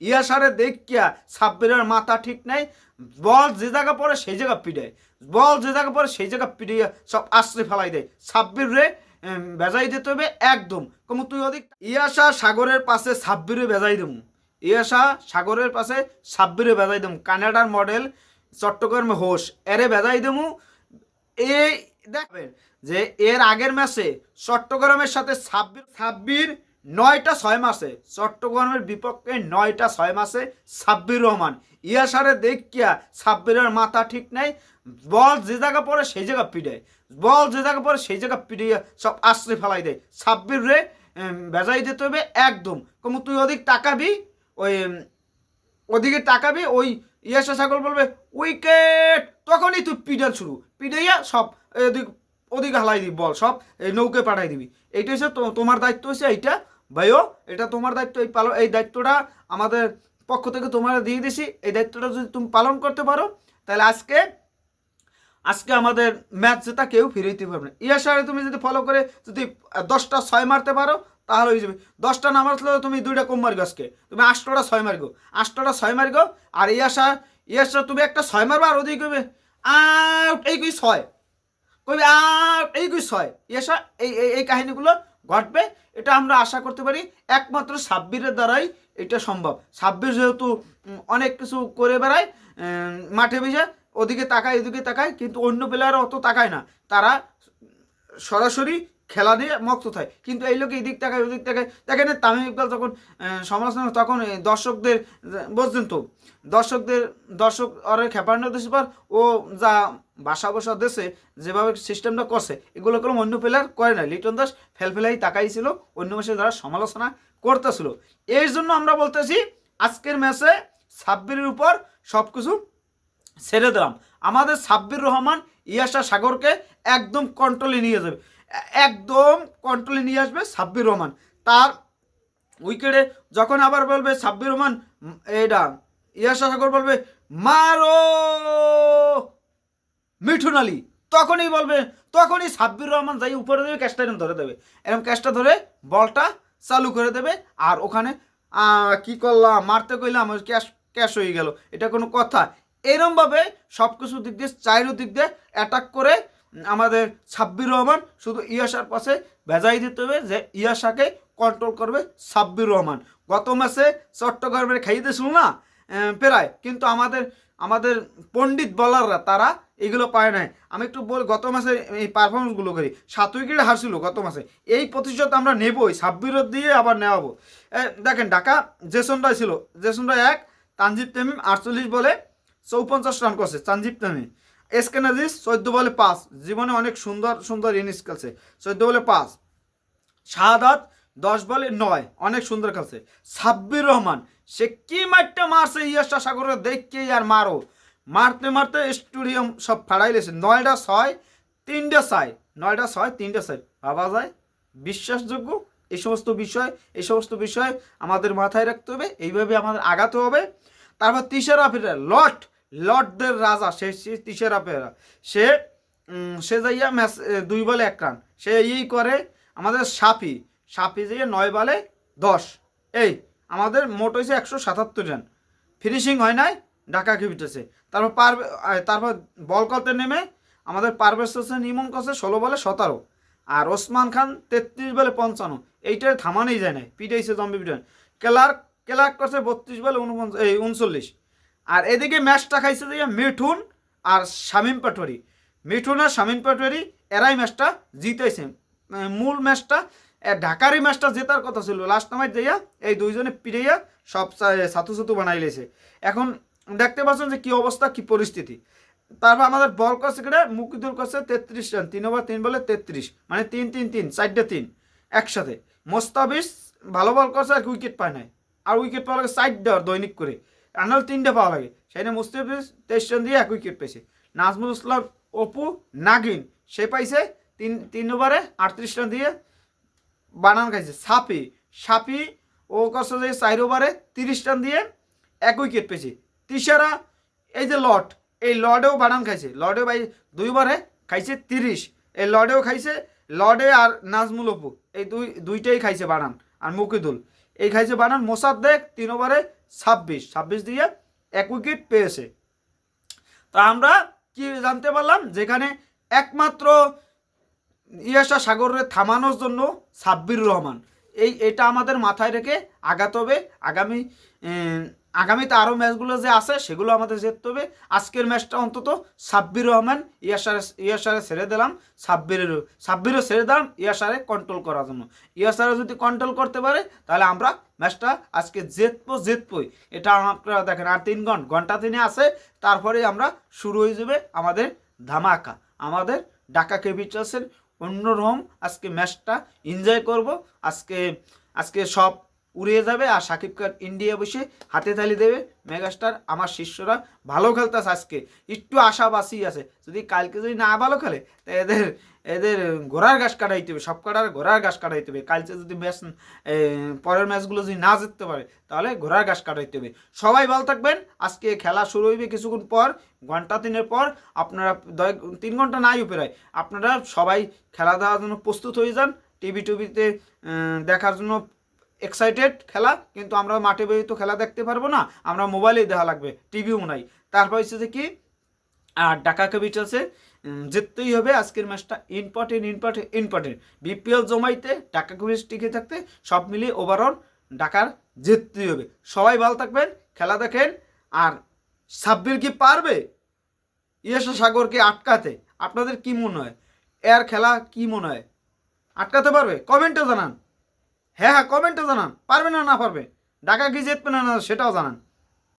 ইয়াসারে দেখিয়া সাব্বিরের মাথা ঠিক নাই, বল যে জায়গা পরে সেই জায়গা পিড়ায় বল যে জায়গা পরে সেই জায়গা পিড়িয়ে সব আশ্রে ফেলাই দেয়। সাব্বির রে বেজাই দিতে হবে একদম। কমু, তুই অধিক ইয়াসা সাগরের পাশে সাব্বিরে বেজাই দেবো। ইয়াসা সাগরের পাশে সাব্বিরে বেজাই দেবো। কানাডার মডেল চট্টগ্রামে হোস, এরে বেজাই দেবো। এই দেখবেন যে এর আগের ম্যাচে চট্টগ্রামের সাথে সাব্বির ছাব্বির নয়টা ছয় মাসে, চট্টগ্রামের বিপক্ষে নয়টা ছয় মাসে সাব্বির রহমান। ইয়াসারে দেখিয়া সাব্বিরের মাথা ঠিক নাই, বল যে জায়গা পরে সেই জায়গা পিড়ায় বল যে জায়গা পরে সেই জায়গা পিড়িয়ে সব আশ্রে ফেলাই দেয়। সাব্বির রে বেজাই দিতে হবে একদম। কমু, তুই অধিক টাকাবি ওই ওদিকে তাকাবি, ওই ইয়াসা ছাগল বলবে, উইকেট! তখনই তুই পিডাল শুরু। পিডাইয়া সব এদিক, ওদিকে হালাই দিবি, বল সব নৌকে পাঠাই দিবি। এইটা হচ্ছে তোমার দায়িত্ব হচ্ছে এইটা। ভাইও, এটা তোমার দায়িত্ব, এই পালন এই দায়িত্বটা আমাদের পক্ষ থেকে তোমার দিয়ে দিছি। এই দায়িত্বটা যদি তুমি পালন করতে পারো, তাহলে আজকে আজকে আমাদের ম্যাচ জেতা কেউ ফিরে দিতে পারবে না। ইয়াসারে তুমি যদি ফলো করে যদি দশটা ছয় মারতে পারো, তাহলে হয়ে যাবে। দশটা না মারলে তুমি দুইটা কম মারগো আজকে। তুমি আটটা ছয় মারগো আটটা ছয় মারগো আর ইয়াসা ইয়াসা তুমি একটা ছয় মারবা আর ওদিকে কবে আউট, এই কই ছয়। কবি আউট, এই কই ছয়। এই এই এই কাহিনীগুলো ঘটবে, এটা আমরা আশা করতে পারি। একমাত্র সাব্বিরের দ্বারাই এটা সম্ভব। সাব্বির যেহেতু অনেক কিছু করে বেড়ায় মাঠে ভিজে, ওদিকে তাকায়, এদিকে তাকায়, কিন্তু অন্য প্লেয়াররা অত তাকায় না। তারা সরাসরি খেলা দিয়ে মক্ত থাকে। কিন্তু এই লোক এদিক তাকায়, ওদিক তাকায়। দেখেন তামিম ইকবাল যখন সমালোচনা তখন দর্শকদের বুঝছেন তো, দর্শকদের, দর্শক অরে খেপানো দেশে পর ও যা বাসা বসা দেশে যেভাবে সিস্টেমটা করছে, এগুলো কোনো অন্য প্লেয়ার করে না লিটন দাস ফেল ফেলফেলাই তাকাইছিল, অন্য ম্যাচে যারা সমালোচনা করতেছিল। এর জন্য আমরা বলতেছি, আজকের ম্যাচে সাব্বিরের উপর সব কিছু ছেড়ে দিলাম। আমাদের সাব্বির রহমান ইয়াসা সাগরকে একদম কন্ট্রোলে নিয়ে যাবে। একদম কন্ট্রোলে নিয়ে আসবে সাব্বির রহমান। তার উইকেটে যখন আবার বলবে সাব্বির রহমান এইটা ইয়াসা সাগর বলবে, মারো! মিঠুন আলী, তখনই বলবে, তখনই সাব্বির রহমান যাই উপরে দেবে ক্যাশটা এরকম ধরে দেবে। এরকম ক্যাশটা ধরে বলটা চালু করে দেবে, আর ওখানে কি করলাম, মারতে কইলাম ক্যাশ ক্যাশ হয়ে গেল। এটা কোনো কথা। এরমভাবে সব কিছু দিক দিয়ে চাইরো দিক দিয়ে অ্যাটাক করে আমাদের সাব্বির রহমান শুধু ইয়াসার পাশে ভেজাই দিতে হবে যে ইয়াসাকে কন্ট্রোল করবে সাব্বির রহমান। গত ম্যাচে চট্টগ্রামের খাইয়ে দিয়েছিল না প্রায়। কিন্তু আমাদের আমাদের পণ্ডিত বলাররা, তারা এগুলো পায় নাই। আমি একটু বল, গত মাসে এই পারফরমেন্সগুলো করি। সাত উইকেটে হারছিল গত মাসে। এই প্রতিশোধ আমরা নেবই ছাব্বিরত দিয়ে আবার নেওয়াবো। দেখেন, ঢাকা, জেসন ছিল। জেসন রায় এক, তানজিব তামিম আটচল্লিশ বলে চৌপঞ্চাশ রান করছে তানজিব তামিম। এসকে নাজিস চোদ্দ বলে পাঁচ। জীবনে অনেক সুন্দর সুন্দর ইনিংস খেলছে। চোদ্দ বলে পাঁচ। শাহাদাত দশ বলে নয়। অনেক সুন্দর খেলছে। সাব্বির রহমান, সে কি মারতে মারছে? ইয়াসা সাগরে দেখকে আর মারো। মারতে মারতে স্টুডিয়াম সব ফাড়াইলেছে নয়টা ছয়, তিনটে ছয়। নয়টা ছয়, তিনটে ছয়। ভাবা যায়? বিশ্বাসযোগ্য? এই সমস্ত বিষয়, এই সমস্ত বিষয় আমাদের মাথায় রাখতে হবে। এইভাবে আমাদের আগাতে হবে। তারপর তিসারা ফেরা লট লটদের রাজা, সে তিসারা ফেরা সে সে যাইয়া ম্যাচ দুই বলে এক রান। সে এই করে আমাদের সাপি সাপি যাইয়া নয় বলে দশ। এই, আমাদের মোট হয়েছে একশো সাতাত্তর রান। ফিনিশিং হয় নাই? ঢাকা খেপিতেছে। তারপর পার তারপর বল করতে নেমে আমাদের পারভেজ হোসেন, ইমন করছে ষোলো বলে সতেরো। আর ওসমান খান তেত্রিশ বলে পঞ্চান্ন। এইটার থামানোই যায় না পিটাইছে জম্বি পিটান। ক্লার্ক ক্লার্ক করছে বত্রিশ বলে উনপঞ্চাশ এই উনচল্লিশ। আর এদিকে ম্যাচটা খাইছে যে মিঠুন আর শামীম পাটোয়ারি। মিঠুন আর শামীম পাটোয়ারি এরাই ম্যাচটা জিতেছে মূল ম্যাচটা ঢাকারই ম্যাচটা জেতার কথা ছিল। লাস্ট নামাজ যাইয়া এই দুইজনে পিড়াইয়া সব সাতু সাতু বানাই লেছে। এখন দেখতে পাচ্ছেন যে কি অবস্থা, কি পরিস্থিতি। তারপর আমাদের বল করছে কেটে মুকিদুল করছে তেত্রিশ রান, তিন ওভার তিন বলে তেত্রিশ মানে তিন তিন তিন, চারটে তিন, একসাথে। মোস্তাবিজ ভালো বল করছে, আর উইকেট পায় নাই। আর উইকেট পাওয়া লাগে চার দেওয়ার দৈনিক করে। আনাল তিনটে পাওয়া লাগে। সেখানে মুস্তাফিজ তেইশ রান দিয়ে এক উইকেট পেয়েছে। নাজমুল ইসলাম, অপু, নাগিন, সে পাইছে তিন তিন ওভারে আটত্রিশ রান দিয়ে বানান খাইছে। সাপি সাপি, ও করছে যে চার ওভারে তিরিশ রান দিয়ে এক উইকেট পেয়েছে। তিসারা, এই যে লট এই লডেও বানান খাইছে। লর্ডে ভাই দুইবারে খাইছে তিরিশ। এই লর্ডেও খাইছে, লর্ডে আর নাজমুল অপু, এই দুই, দুইটাই খাইছে বানান, আর মুকিদুল। এই খাইছে বানান মোসাদ্দেক তিন ওভারে ছাব্বিশ। ছাব্বিশ দিয়ে এক উইকেট পেয়েছে। তা আমরা কি জানতে পারলাম? যেখানে একমাত্র ইয়াসা সাগরের থামানোর জন্য সাব্বির রহমান। এই, এটা আমাদের মাথায় রেখে আগাতে হবে। আগামী আগামীতে আরও ম্যাচগুলো যে আছে, সেগুলো আমাদের জিততে হবে। আজকের ম্যাচটা অন্তত সাব্বির রহমান ইয়াসারে ইয়াসারে ছেড়ে দিলাম। সাব্বিরের, সাব্বিরও ছেড়ে দিলাম ইয়াসারে কন্ট্রোল করার জন্য। ইয়াসারে যদি কন্ট্রোল করতে পারে, তাহলে আমরা ম্যাচটা আজকে জিতবো, জিতবই। এটা আপনারা দেখেন, আর তিন ঘণ্টা ঘণ্টা তিনে আছে। তারপরে আমরা শুরু হয়ে যাবে আমাদের ধামাকা। আমাদের ঢাকা ক্যাপিটালসের অন্যরকম আজকে ম্যাচটা এনজয় করব। আজকে আজকে সব উড়িয়ে যাবে আর সাকিব খান ইন্ডিয়া বসে হাতে তালি দেবে মেগাস্টার। আমার শিষ্যরা ভালো খেলতেছে আজকে। একটু আশাবাসী আছে। যদি কালকে যদি না ভালো খেলে এদের এদের ঘোড়ার ঘাস কাটাইতে হবে। সব কাটার ঘোড়ার ঘাস কাটাইতে হবে। কালকে যদি ম্যাচ পরের ম্যাচগুলো যদি না জিততে পারে, তাহলে ঘোড়ার ঘাস কাটাইতে হবে। সবাই ভালো থাকবেন। আজকে খেলা শুরু হইবে কিছুক্ষণ পর, ঘণ্টা তিনের পর। আপনারা দয়- তিন ঘণ্টা নাই উপেরায় আপনারা সবাই খেলা দেওয়ার জন্য প্রস্তুত হয়ে যান। টিভি টিভিতে দেখার জন্য এক্সাইটেড খেলা, কিন্তু আমরা মাঠে বেরিয়ে তো খেলা দেখতে পারব না, আমরা মোবাইলেই দেখা লাগবে টিভিও নাই। তারপর হচ্ছে যে কি? আর ঢাকা ক্যাপিটালসে জিততেই হবে আজকের ম্যাচটা ইম্পর্টেন্ট ইম্পর্টেন্ট ইম্পর্টেন্ট বিপিএল জমাইতে, ঢাকা ক্যাপিটালস টিকে থাকতে, সব মিলিয়ে ওভারঅল ঢাকার জিততেই হবে। সবাই ভালো থাকবেন, খেলা দেখেন, আর সাব্বির কি পারবে? ইয়েশা সাগরকে আটকাতে, আপনাদের কি মনে হয়? এর খেলা কি মনে হয়? আটকাতে পারবে? কমেন্টে জানান। হ্যাঁ হ্যাঁ কমেন্টে জানান। পারবে না না পারবে? ঢাকা কি জিতবে না না, সেটাও জানান।